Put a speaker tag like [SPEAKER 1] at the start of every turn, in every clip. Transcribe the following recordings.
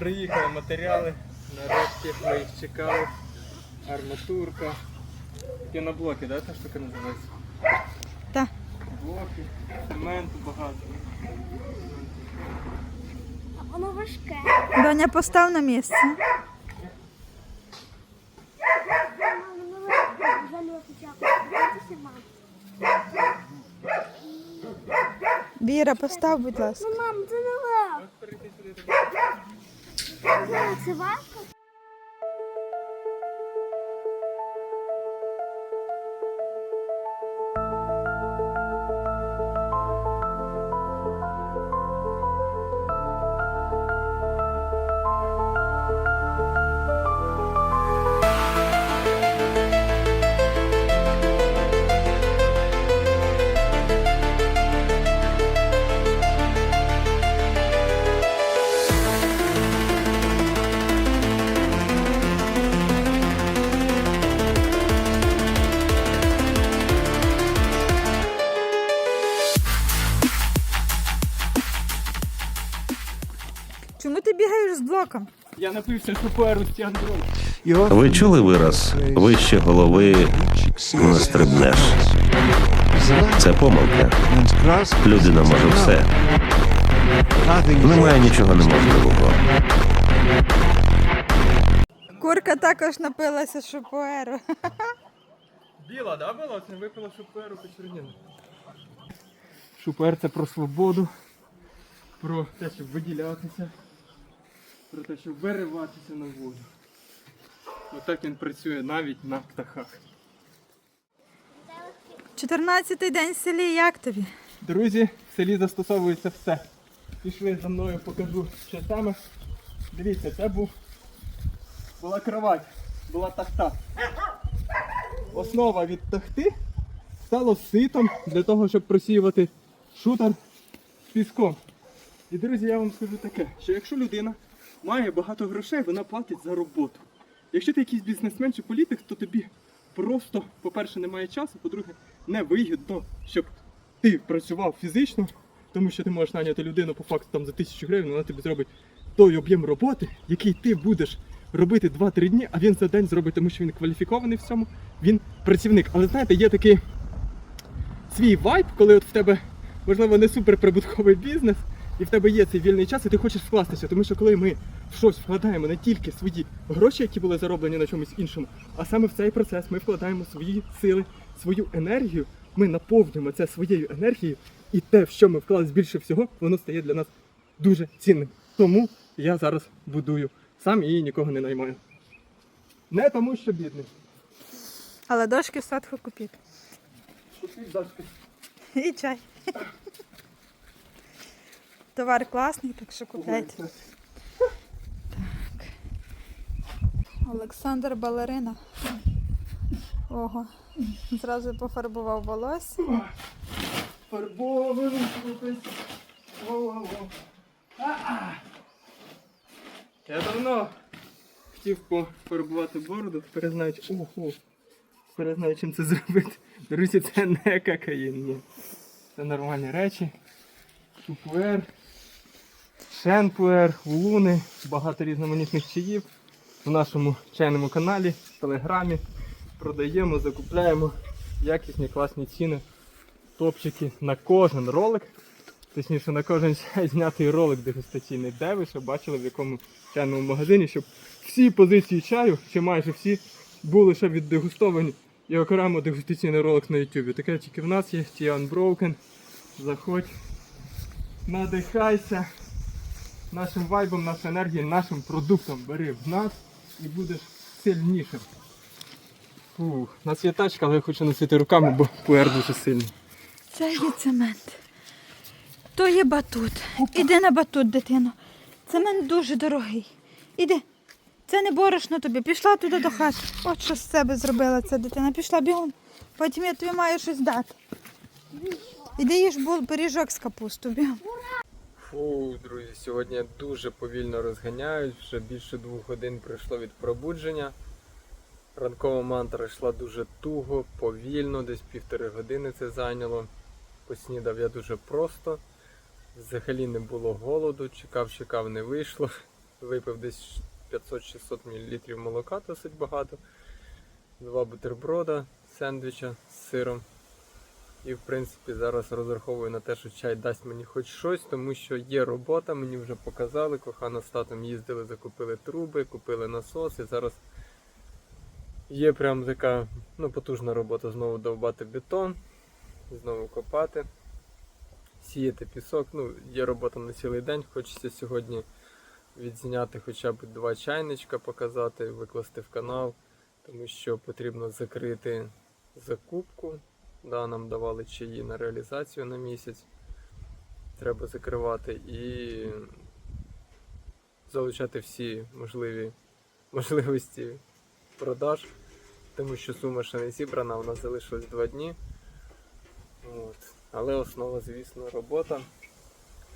[SPEAKER 1] Приїхали матеріали, нарешті ми їх чекали. Арматурка. Піноблоки, да, та штука називається?
[SPEAKER 2] Так.
[SPEAKER 1] Блоки, цементу багато.
[SPEAKER 3] Воно важке.
[SPEAKER 2] Доня постав на місце.
[SPEAKER 3] Ну.
[SPEAKER 2] Віра, постав, будь ласка.
[SPEAKER 3] Ну, мам, це не легко.
[SPEAKER 1] Ось перейти сюди. тобі.
[SPEAKER 3] Це важко?
[SPEAKER 2] Чому ти бігаєш з блоком?
[SPEAKER 1] Я напився шуперу з тягдром.
[SPEAKER 4] Ви чули вираз вище голови не стрибнеш. Це помилка. Людина може все. Немає нічого неможливого.
[SPEAKER 2] Курка також напилася шупуеру.
[SPEAKER 1] Біла, да, була? Це випила шуперу почерніну. Шупер це про свободу, про те, щоб виділятися, про те, щоб вириватися на волю. Отак він працює навіть на птахах.
[SPEAKER 2] 14-й день в селі, як тобі?
[SPEAKER 1] Друзі, в селі застосовується все. Пішли за мною, покажу, що саме. Дивіться, це був була кровать, була тахта. Основа від тахти стало ситом для того, щоб просіювати шутер з піском. І друзі, я вам скажу таке, що якщо людина має багато грошей, вона платить за роботу. Якщо ти якийсь бізнесмен чи політик, то тобі просто, по-перше, немає часу, по-друге, невигідно, щоб ти працював фізично, тому що ти можеш наняти людину по факту там за тисячу гривень, вона тобі зробить той об'єм роботи, який ти будеш робити 2-3 дні, а він за день зробить, тому що він кваліфікований в цьому, він працівник. Але знаєте, є такий свій вайб, коли от в тебе, можливо, не суперприбутковий бізнес, і в тебе є цей вільний час, і ти хочеш вкластися. Тому що коли ми в щось вкладаємо не тільки свої гроші, які були зароблені на чомусь іншому, а саме в цей процес ми вкладаємо свої сили, свою енергію, ми наповнюємо це своєю енергією, і те, в що ми вклали більше всього, воно стає для нас дуже цінним. Тому я зараз будую сам і нікого не наймаю. Не тому, що бідний.
[SPEAKER 2] Але дошки в садку купіть.
[SPEAKER 1] Купіть дашки.
[SPEAKER 2] І чай. Товар класний, так що купляйте. Олександр Балерина. Ого. Зразу пофарбував волосся.
[SPEAKER 1] Фарбований. Во-во-во. Я давно хотів пофарбувати бороду, перезнаючи. Ого. Перезнаю, чим це зробити. Друзі, це не кокаїн, ні. Це нормальні речі. Шупуер, шенпуер, улуни, багато різноманітних чаїв. В нашому чайному каналі, в телеграмі. Продаємо, закупляємо якісні класні ціни топчики на кожен ролик. Точніше, на кожен чай знятий ролик дегустаційний, де ви ще бачили в якому чайному магазині, щоб всі позиції чаю, чи майже всі, були ще віддегустовані і окремо дегустаційний ролик на YouTube. Таке тільки в нас є, Ті Unbroken. Заходь, надихайся нашим вайбом, нашою енергією, нашим продуктом. Бери в нас і будеш сильнішим. Фух, у нас є тачка, але я хочу носити руками, бо пуер дуже сильний.
[SPEAKER 2] Це є цемент. То є батут. Іди на батут, дитино. Цемент дуже дорогий. Іди. Це не борошно тобі. Пішла туди до хати. От що з себе зробила ця дитина. Пішла бігом. Потім я тобі маю щось дати. Іди їж пиріжок з капусту. Бігом.
[SPEAKER 1] Фу, друзі, сьогодні дуже повільно розганяюсь, вже більше двох годин пройшло від пробудження. Ранкова мантра йшла дуже туго, повільно, десь півтори години це зайняло. Поснідав я дуже просто. Взагалі не було голоду, чекав, чекав, не вийшло. випив десь 500-600 мл молока, досить багато. Два бутерброда, сендвіча з сиром. І в принципі зараз розраховую на те, що чай дасть мені хоч щось, тому що є робота, мені вже показали. Кохана з татом їздили, закупили труби, купили насос і зараз є прям така ну, потужна робота знову довбати бетон, знову копати, сіяти пісок. Ну, є робота на цілий день. Хочеться сьогодні відзняти хоча б два чайничка, показати, викласти в канал, тому що потрібно закрити закупку. Да, нам давали чаї на реалізацію на місяць. Треба закривати і залучати всі можливі можливості продаж, тому що сума ще не зібрана, у нас залишилось два дні. От. Але основа, звісно, робота.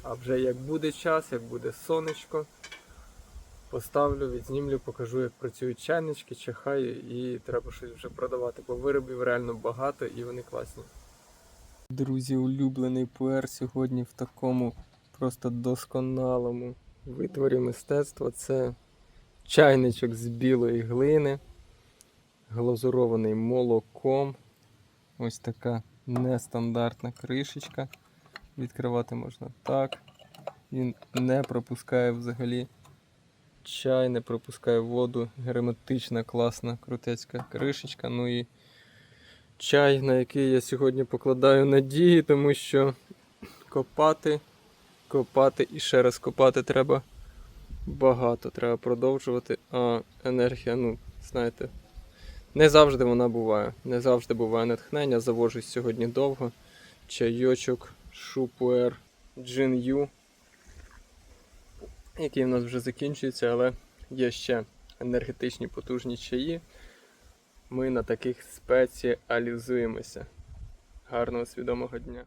[SPEAKER 1] А вже як буде час, як буде сонечко, поставлю, відзнімлю, покажу, як працюють чайнички, чахаю і треба щось вже продавати, бо виробів реально багато і вони класні. Друзі, улюблений пуер сьогодні в такому просто досконалому витворі мистецтва. Це чайничок з білої глини, глазурований молоком. Ось така нестандартна кришечка. Відкривати можна так. Він не пропускає взагалі чай, не пропускає воду. Герметична, класна, крутецька кришечка. Ну і чай, на який я сьогодні покладаю надії, тому що копати, копати і ще раз копати треба багато. Треба продовжувати. А енергія, ну, знаєте, не завжди вона буває. Не завжди буває натхнення. Завожусь сьогодні довго. Чайочок, шупуер, джин який в нас вже закінчується, але є ще енергетичні потужні чаї. Ми на таких спеціалізуємося. Гарного свідомого дня!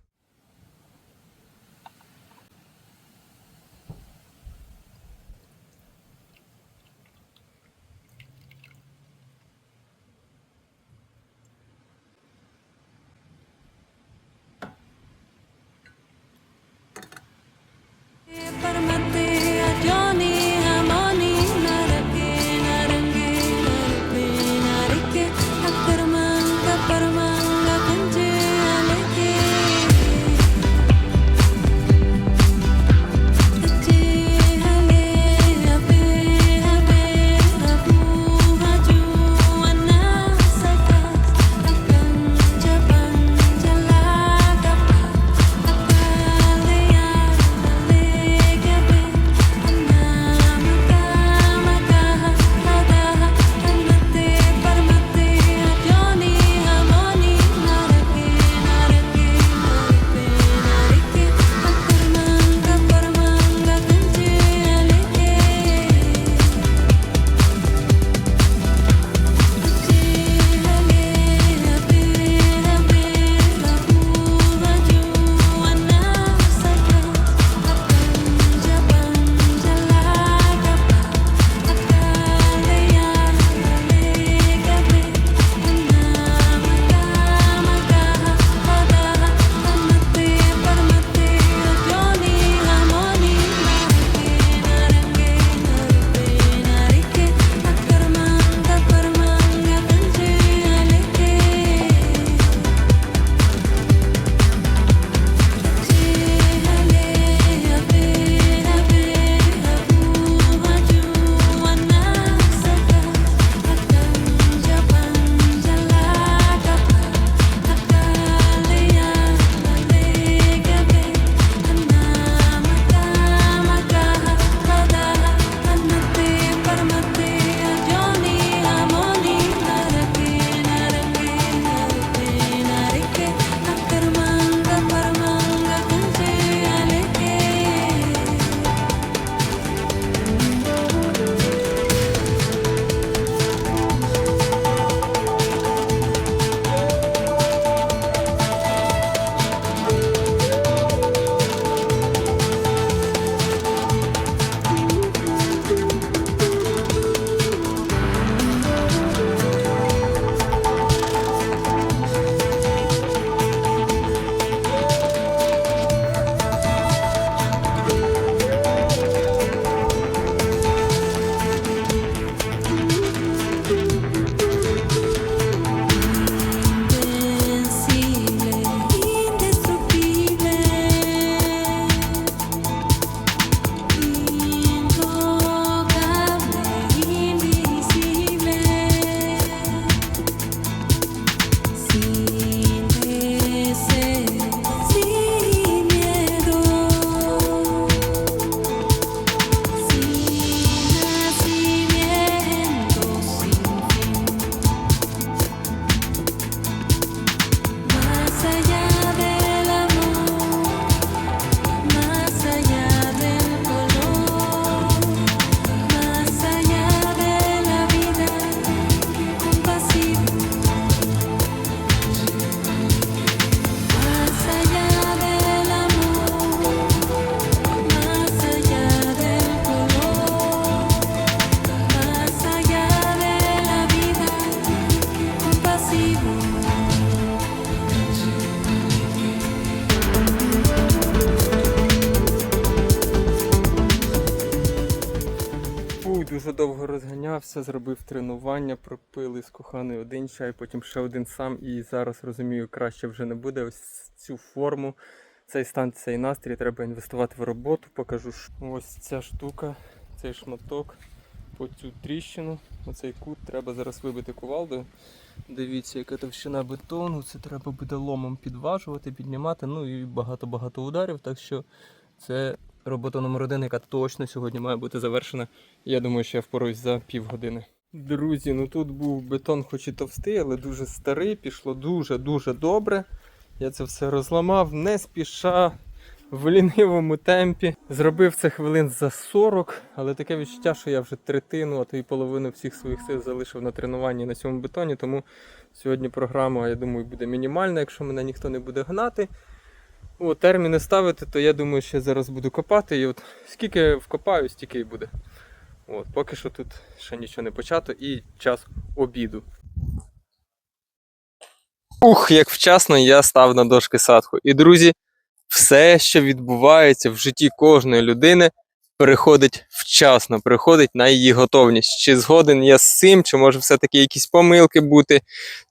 [SPEAKER 1] Втомився, зробив тренування, пропили з коханою один чай, потім ще один сам. І зараз розумію, краще вже не буде. Ось цю форму, цей стан, цей настрій треба інвестувати в роботу. Покажу ось ця штука, цей шматок по цю тріщину. Оцей кут треба зараз вибити кувалдою. Дивіться, яка товщина бетону. Це треба буде ломом підважувати, піднімати. Ну і багато-багато ударів. Так що це робота номер один, яка точно сьогодні має бути завершена. Я думаю, що я впоруюсь за півгодини. Друзі, ну тут був бетон, хоч і товстий, але дуже старий, пішло дуже-дуже добре. Я це все розламав, не спіша, в лінивому темпі. Зробив це хвилин за 40, але таке відчуття, що я вже третину, а то й половину всіх своїх сил залишив на тренуванні на цьому бетоні. Тому сьогодні програма, я думаю, буде мінімальна, якщо мене ніхто не буде гнати. О, терміни ставити, то я думаю, я зараз буду копати. І от скільки вкопаю, стільки і буде. От, поки що тут ще нічого не почато і час обіду. Ух, як вчасно я став на дошки садху. І, друзі, все, що відбувається в житті кожної людини, переходить вчасно, переходить на її готовність. Чи згоден я з цим, чи може все-таки якісь помилки бути,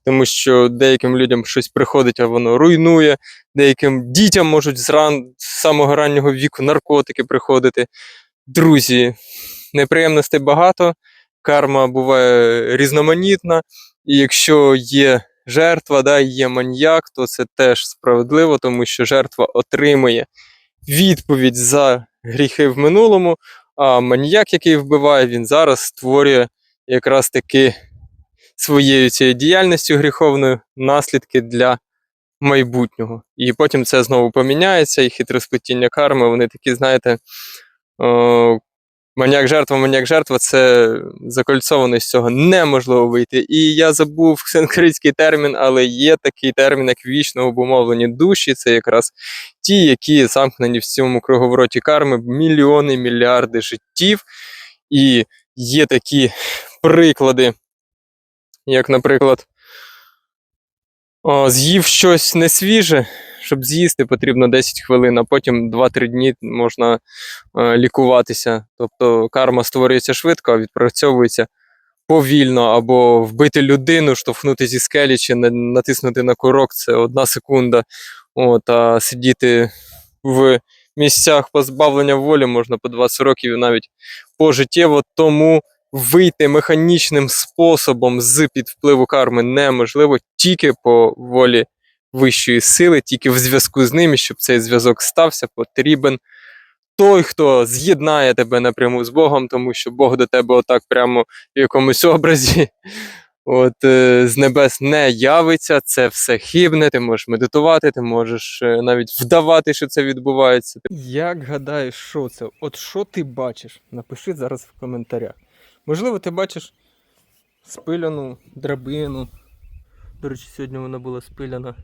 [SPEAKER 1] тому що деяким людям щось приходить, а воно руйнує, деяким дітям можуть з, ран... з самого раннього віку наркотики приходити. Друзі, неприємностей багато, карма буває різноманітна, і якщо є жертва, да, є маньяк, то це теж справедливо, тому що жертва отримує відповідь за гріхи в минулому, а маніяк, який вбиває, він зараз створює якраз таки своєю цією діяльністю гріховною наслідки для майбутнього. І потім це знову поміняється, і хитросплетіння карми, вони такі, знаєте, Маніяк жертва, маніяк жертва це закольцовано з цього неможливо вийти. І я забув санскритський термін, але є такий термін, як вічно обумовлені душі. Це якраз ті, які замкнені в цьому круговороті карми мільйони, мільярди життів. І є такі приклади, як, наприклад, о, з'їв щось несвіже, щоб з'їсти, потрібно 10 хвилин, а потім 2-3 дні можна е, лікуватися. Тобто карма створюється швидко, а відпрацьовується повільно, або вбити людину, штовхнути зі скелі чи на- натиснути на курок це одна секунда. От, а сидіти в місцях позбавлення волі можна по 20 років навіть пожиттєво. Тому вийти механічним способом з під впливу карми неможливо тільки по волі вищої сили, тільки в зв'язку з ним, щоб цей зв'язок стався, потрібен той, хто з'єднає тебе напряму з Богом, тому що Бог до тебе отак прямо в якомусь образі. От е, з небес не явиться, це все хибне, ти можеш медитувати, ти можеш е, навіть вдавати, що це відбувається. Як гадаєш, що це? От що ти бачиш? Напиши зараз в коментарях. Можливо, ти бачиш спиляну драбину. До речі, сьогодні вона була спиляна